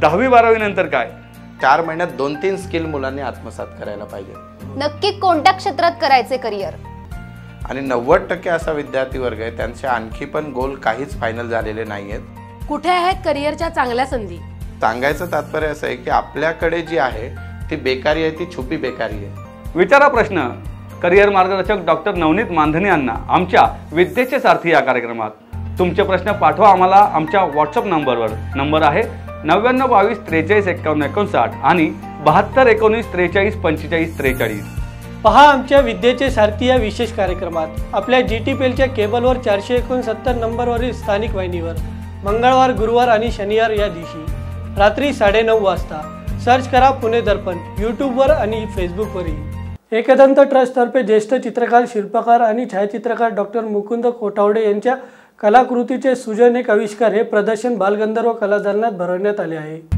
दहावी बारावी नंतर काय? चार महिन्यात दोन तीन स्किल मुलांनी आत्मसात करायला पाहिजे. नक्की कोणत्या क्षेत्रात करायचे करिअर? आणि नव्वद टक्के असा विद्यार्थी वर्ग आहे त्यांचे आणखी पण गोल काहीच फायनल झालेले नाही आहेत कुठे आहेत करिअरच्या चांगल्या संधी? सांगायचं तात्पर्य असं आहे की आपल्याकडे जी आहे ती बेकारी आहे ती छुपी बेकारी आहे. विचारा प्रश्न. करिअर मार्गदर्शक डॉक्टर नवनीत मानधने यांना आमच्या विद्येचे सारथी या कार्यक्रमात. तुमचे प्रश्न पाठवा आम्हाला आमच्या व्हॉट्सअप नंबरवर. नंबर आहे नव्याण्णव बावीस त्रेचाळीस एकावन्न एकोणसाठ आणि बहात्तर एकोणीस त्रेचाळीस पंचेचाळीस त्रेचाळीस. पहा आमच्या विद्येचे सारथी या विशेष कार्यक्रमात. आपल्या जी टी पी एलच्या केबलवर चारशे एकोणसत्तर नंबरवरील स्थानिक वाहिनीवर मंगळवार गुरुवार आणि शनिवार या दिवशी रात्री साडेनऊ वाजता सर्च करा पुणे दर्पण यूट्यूबवर आणि फेसबुकवरही. एकदंत ट्रस्टतर्फे ज्येष्ठ चित्रकार शिल्पकार आणि छायाचित्रकार डॉक्टर मुकुंद कोठावडे यांच्या कलाकृतीचे सृजन एक आविष्कार हे प्रदर्शन बालगंधर्व कलादालनात भरवण्यात आले आहे.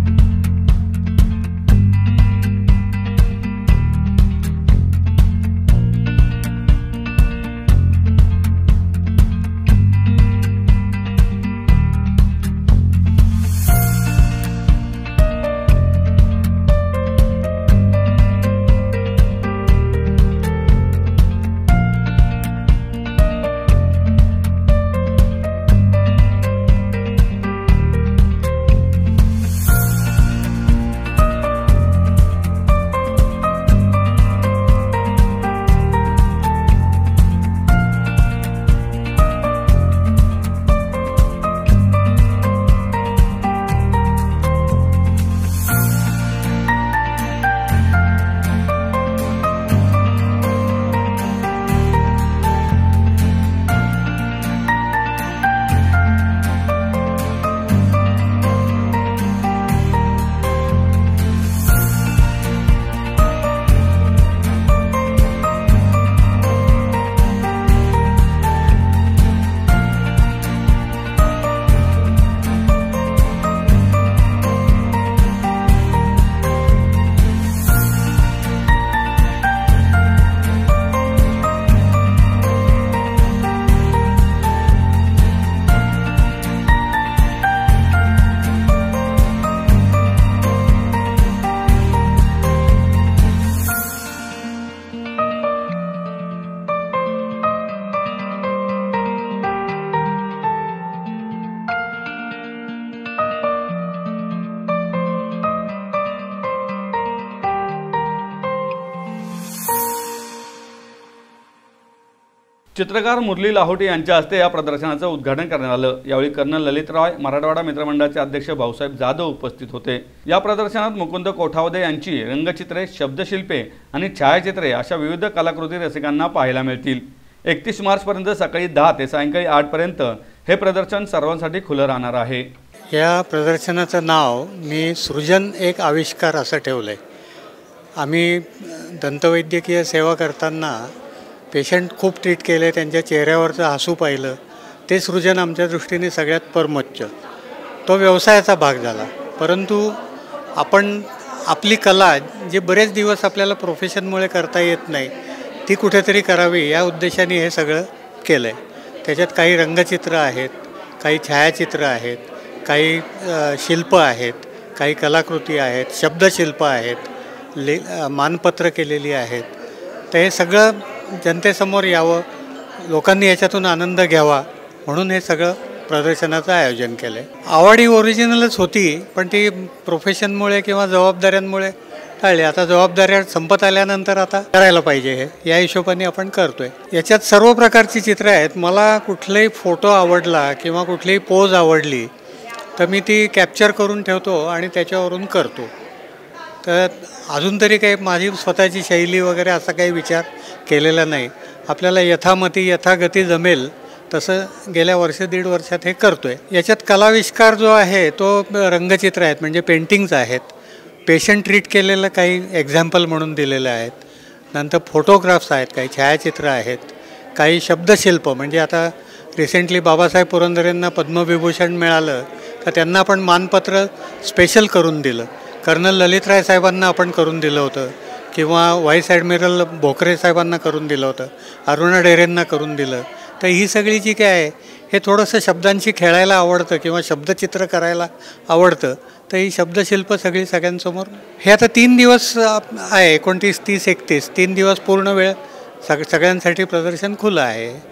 चित्रकार मुरली लाहोटी यांच्या हस्ते या प्रदर्शनाचं उद्घाटन करण्यात आलं. यावेळी कर्नल ललित रॉय मराठवाडा मित्रमंडळाचे अध्यक्ष भाऊसाहेब जाधव उपस्थित होते. या प्रदर्शनात मुकुंद कोठावदे यांची रंगचित्रे शब्दशिल्पे आणि छायाचित्रे अशा विविध कलाकृती रसिकांना पाहायला मिळतील. एकतीस मार्चपर्यंत सकाळी दहा ते सायंकाळी आठपर्यंत हे प्रदर्शन सर्वांसाठी खुलं राहणार आहे. या प्रदर्शनाचं नाव मी सृजन एक आविष्कार असं ठेवलं आहे आम्ही दंतवैद्यकीय सेवा करताना पेशंट खूप ट्रीट केले त्यांच्या चेहऱ्यावरचं हसू पाहिलं. ते सृजन आमच्या दृष्टीने सगळ्यात परमोच्च. तो व्यवसायाचा भाग झाला. परंतु आपण आपली कला जे बरेच दिवस आपल्याला प्रोफेशनमुळे करता येत नाही ती कुठेतरी करावी या उद्देशाने हे सगळं केलं आहे त्याच्यात काही रंगचित्र आहेत काही छायाचित्र आहेत काही शिल्प आहेत काही कलाकृती आहेत शब्दशिल्प आहेत ले मानपत्र केलेली आहेत. तर हे सगळं जनतेसमोर यावं लोकांनी याच्यातून आनंद घ्यावा म्हणून हे सगळं प्रदर्शनाचं आयोजन केलं आहे आवड ही ओरिजिनलच होती पण ती प्रोफेशनमुळे किंवा जबाबदाऱ्यांमुळे टाळली. आता जबाबदाऱ्या संपत आल्यानंतर आता करायला पाहिजे हे. या हिशोबाने आपण करतोय. याच्यात सर्व प्रकारची चित्रं आहेत. मला कुठलाही फोटो आवडला किंवा कुठलीही पोज आवडली तर मी ती कॅप्चर करून ठेवतो आणि त्याच्यावरून करतो. तर अजून तरी काही माझी स्वतःची शैली वगैरे असा काही विचार केलेला नाही. आपल्याला यथामती यथागती जमेल तसं गेल्या वर्ष दीड वर्षात हे करतो आहे याच्यात कलाविष्कार जो आहे तो रंगचित्र आहेत म्हणजे पेंटिंग्ज आहेत. पेशंट ट्रीट केलेलं काही एक्झाम्पल म्हणून दिलेलं आहेत. नंतर फोटोग्राफ्स आहेत काही छायाचित्र आहेत काही शब्दशिल्प म्हणजे आता रिसेंटली बाबासाहेब पुरंदरेंना पद्मविभूषण मिळालं तर त्यांना आपण मानपत्र स्पेशल करून दिलं. कर्नल ललितराय साहेबांना आपण करून दिलं होतं किंवा व्हाईस ॲडमिरल भोकरे साहेबांना करून दिलं होतं अरुणा डेरेंना करून दिलं. तर ही सगळी जी काय आहे हे थोडंसं शब्दांशी खेळायला आवडतं किंवा शब्दचित्र करायला आवडतं. तर ही शब्दशिल्प सगळी सगळ्यांसमोर. हे आता तीन दिवस आहे एकोणतीस तीस एकतीस तीन दिवस पूर्ण वेळ सग सगळ्यांसाठी प्रदर्शन खुलं आहे.